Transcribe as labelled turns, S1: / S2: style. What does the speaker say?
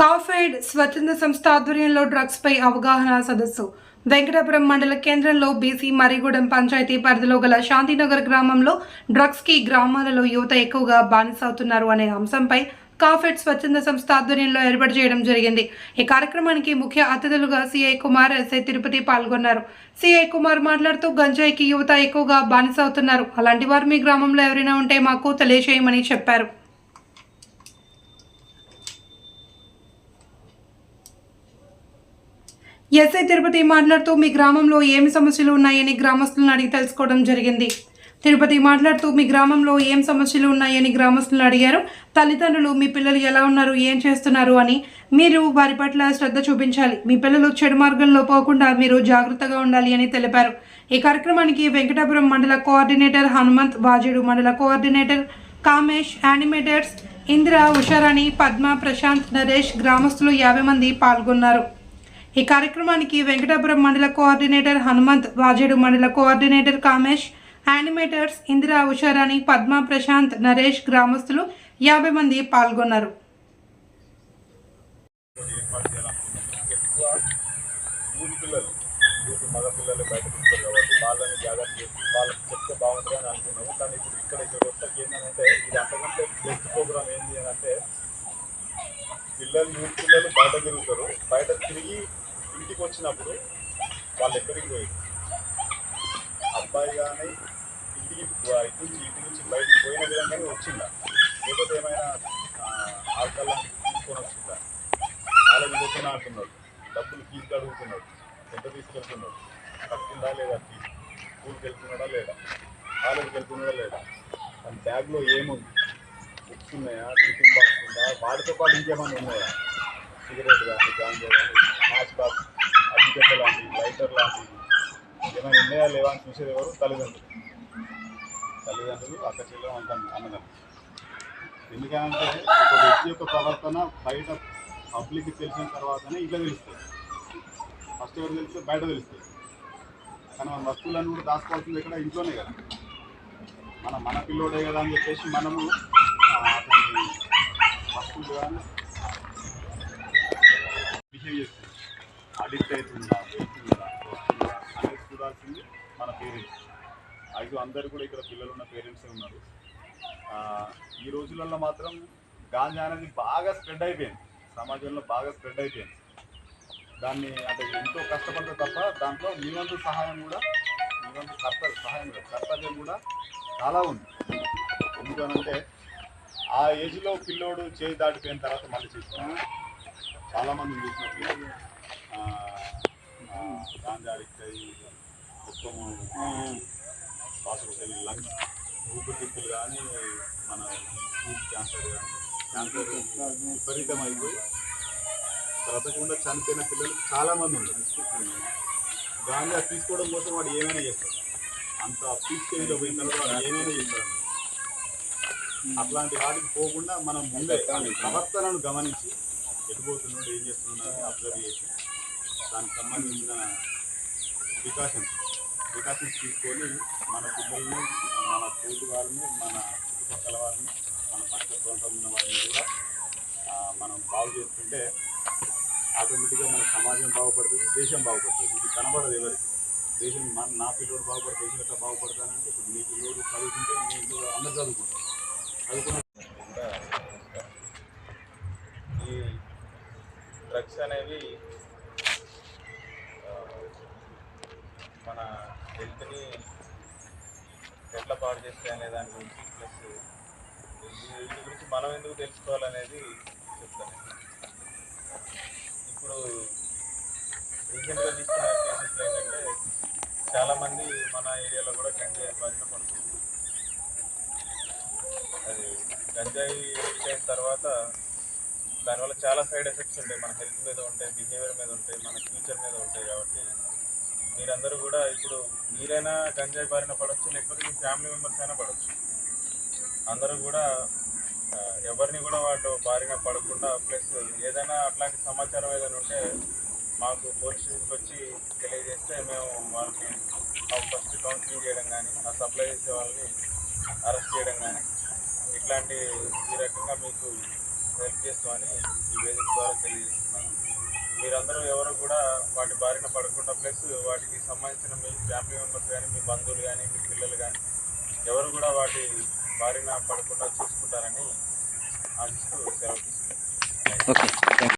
S1: కాఫెడ్ స్వచ్ఛంద సంస్థ ఆధ్వర్యంలో డ్రగ్స్ పై అవగాహన సదస్సు. వెంకటాపురం మండల కేంద్రంలో బీసీ మరిగూడెం పంచాయతీ పరిధిలో గల శాంతినగర్ గ్రామంలో డ్రగ్స్కి గ్రామాలలో యువత ఎక్కువగా బానిసవుతున్నారు అనే అంశంపై కాఫెడ్ స్వచ్ఛంద సంస్థ ఆధ్వర్యంలో ఏర్పాటు చేయడం జరిగింది. ఈ కార్యక్రమానికి ముఖ్య అతిథులుగా సిఐ కుమార్ ఎస్ఐ తిరుపతి పాల్గొన్నారు. సిఐ కుమార్ మాట్లాడుతూ గంజాయికి యువత ఎక్కువగా బానిసవుతున్నారు. అలాంటి వారు మీ గ్రామంలో ఎవరైనా ఉంటే మాకు తెలియజేయమని చెప్పారు. ఎస్ఐ తిరుపతి మాట్లాడుతూ మీ గ్రామంలో ఏమి సమస్యలు ఉన్నాయని గ్రామస్తులను అడిగి తెలుసుకోవడం జరిగింది. తిరుపతి మాట్లాడుతూ మీ గ్రామంలో ఏం సమస్యలు ఉన్నాయని గ్రామస్తులను అడిగారు. తల్లిదండ్రులు మీ పిల్లలు ఎలా ఉన్నారు? ఏం చేస్తున్నారు? అని మీరు వారి పట్ల శ్రద్ధ చూపించాలి. మీ పిల్లలు చెడు మార్గంలో పోకుండా మీరు జాగ్రత్తగా ఉండాలి అని తెలిపారు. ఈ కార్యక్రమానికి వెంకటాపురం మండల కోఆర్డినేటర్ హనుమంత్ బాజుడు మండల కోఆర్డినేటర్ కామేష్ యానిమేటర్స్ ఇందిర ఉషారాణి పద్మ ప్రశాంత్ నరేష్ గ్రామస్తులు యాభై మంది పాల్గొన్నారు. ఈ కార్యక్రమానికి వెంకటాపురం మండల కోఆర్డినేటర్ హనుమంత్ వాజేడు మండల కోఆర్డినేటర్ కామేష్ యానిమేటర్స్ ఇందిరా ఉషారాణి పద్మ ప్రశాంత్ నరేష్ గ్రామస్తులు యాభై మంది పాల్గొన్నారు
S2: బయటకు కాబట్టి వాళ్ళని జాగ్రత్త చేసి వాళ్ళకి చెప్తే అనుకున్నాము కానీ ఇప్పుడు ఇక్కడ ఇక్కడ ఏంటంటే ఇది అంతకంటే బెస్ట్ ప్రోగ్రామ్ ఏంటి అని అంటే పిల్లలు యూత్ పిల్లలు బయట తిరుగుతారు బయట తిరిగి ఇంటికి వచ్చినప్పుడు వాళ్ళు ఎక్కడికి పోయి అబ్బాయి కానీ ఇంటికి ఇటు నుంచి ఇంటి నుంచి బయటికి పోయిన విధంగానే వచ్చిందా? లేకపోతే ఏమైనా ఆల్కల్ తీసుకొని వచ్చిందా? కాలేజీ పోతున్నా అంటున్నాడు. డబ్బులు ఫీజు అడుగుతున్నాడు. ఎంత తీసుకెళ్తున్నాడు? కట్టిందా లేదా ఫీజు స్కూల్కి వెళ్తున్నాడా లేదా? కాలేజీకి వెళ్తున్నాడా లేదా? తన బ్యాగ్లో ఏముంది? బుక్స్ ఉన్నాయా? టిఫిన్ బాక్స్ ఉందా? వాటితో పాటు ఇంకేమైనా ఉన్నాయా? సిగరెట్ కానీ గాంజా కానీ మ్యాచ్ బాక్స్ అగ్గిపెట్ట లాంటివి లైటర్ లాంటివి ఏమైనా ఉన్నాయా లేవా అని చూసేది ఎవరు? తల్లిదండ్రులు. తల్లిదండ్రులు అక్క చెల్లెలు అంత అన్నదమ్ములు ఎందుకంటే ఒక వ్యక్తి యొక్క ప్రవర్తన బయట పబ్లిక్ తెలిసిన తర్వాతనే ఇట్లా తెలుస్తుంది. ఫస్ట్ ఎవరు తెలిస్తే బయట తెలుస్తుంది. కానీ మన వస్తువులన్నీ కూడా దాచుకోవాల్సింది ఇక్కడ ఇంట్లోనే కదా. మన మన పిల్లోడే కదా అని చెప్పేసి మనము అవుతుందా వెళ్తుందా వస్తుందా అనేది చూడాల్సింది మన పేరెంట్స్ అయితే అందరు కూడా ఇక్కడ పిల్లలు ఉన్న పేరెంట్సే ఉన్నారు ఈ రోజులలో మాత్రం గాంజా అనేది బాగా స్ప్రెడ్ అయిపోయింది సమాజంలో బాగా స్ప్రెడ్ అయిపోయింది దాన్ని అంటే ఎంతో కష్టపడితే తప్ప దాంట్లో మీ వంతు సహాయం కూడా మీ వంతు కర్తవ్య సహాయం కూడా కర్తవ్యం కూడా చాలా ఉంది ఎందుకనంటే ఆ ఏజ్లో పిల్లోడు చేయి దాటిపోయిన తర్వాత మళ్ళీ చూసుకున్నా చాలామంది చూసినప్పుడు గాంజా అడిక్ట్ అయ్యి మొత్తము శ్వాసకోశ లంగ్స్ ఊపిరితిత్తులు కానీ మన క్యాన్సర్ కానీ క్యాన్సర్ విపరీతం అయిపోయి బ్రతకుండా చనిపోయిన పిల్లలు చాలామంది ఉన్నారు. గాంజా తీసుకోవడం కోసం వాడు ఏమైనా చేస్తాడు? అంత స్టేజ్లో పోయిన తర్వాత వాడు ఏమైనా చేస్తాడు? అట్లాంటి వాటికి పోకుండా మనం ముందే ప్రవర్తనను గమనించి ఎటుపోతున్నాడు ఏం చేస్తున్నాడు అబ్జర్వ్ చేసి దానికి సంబంధించిన ప్రికాషన్స్ ప్రికాషన్స్ తీసుకొని మన పిల్లల్ని మన తోటి వారిని మన చుట్టుపక్కల వారిని మన పక్క ప్రాంతంలో ఉన్న వారిని కూడా మనం బాగు చేసుకుంటే ఆటోమేటిక్గా మన సమాజం బాగుపడుతుంది దేశం బాగుపడుతుంది. ఇది కనబడదు ఎవరికి. దేశం మన నా పిల్లోడు బాగుపడితే దేశం ఎట్లా బాగుపడతానంటే ఇప్పుడు మీ పిల్లోడు చదువుకుంటే మీ ఇంట్లో అందరు చదువుకుంటారు చదువుకున్న
S3: ఈ డ్రగ్స్ అనేవి మన హెల్త్ని ఎట్లా పాడు చేస్తాయి అనే దాని గురించి ప్లస్ వీటి గురించి మనం ఎందుకు తెలుసుకోవాలనేది చెప్తాను. ఇప్పుడు రీసెంట్గా తీసుకున్న కేసెస్లో ఏంటంటే చాలామంది మన ఏరియాలో కూడా గంజాయి బారిన పడుతుంది. అది గంజాయి ఎడిక్ట్ అయిన తర్వాత దానివల్ల చాలా సైడ్ ఎఫెక్ట్స్ ఉంటాయి. మన హెల్త్ మీద ఉంటాయి బిహేవియర్ మీద ఉంటాయి మన ఫ్యూచర్ మీద ఉంటాయి కాబట్టి మీరందరూ కూడా ఇప్పుడు మీరైనా గంజాయి బారిన పడవచ్చు లేకపోతే మీ ఫ్యామిలీ మెంబర్స్ అయినా పడవచ్చు అందరూ కూడా ఎవరిని కూడా వాళ్ళు బారిన పడకుండా ప్లస్ ఏదైనా అట్లాంటి సమాచారం ఏదైనా ఉంటే మాకు పోలీస్ స్టేషన్కి వచ్చి తెలియజేస్తే మేము వాళ్ళకి ఫస్ట్ కౌన్సిలింగ్ చేయడం కానీ ఆ సప్లై చేసే వాళ్ళని అరెస్ట్ చేయడం కానీ ఇట్లాంటి ఈ రకంగా మీకు హెల్ప్ చేస్తామని ఈ వేదిక ద్వారా తెలియజేస్తున్నాను. మీరందరూ ఎవరు కూడా వాటి బారిన పడకుండా ప్లస్ వాటికి సంబంధించిన మీ ఫ్యామిలీ మెంబర్స్ కానీ మీ బంధువులు కానీ మీ పిల్లలు కానీ ఎవరు కూడా వాటి బారిన పడకుండా చూసుకుంటారని ఆశిస్తూ సెలవు తీసుకుంటాను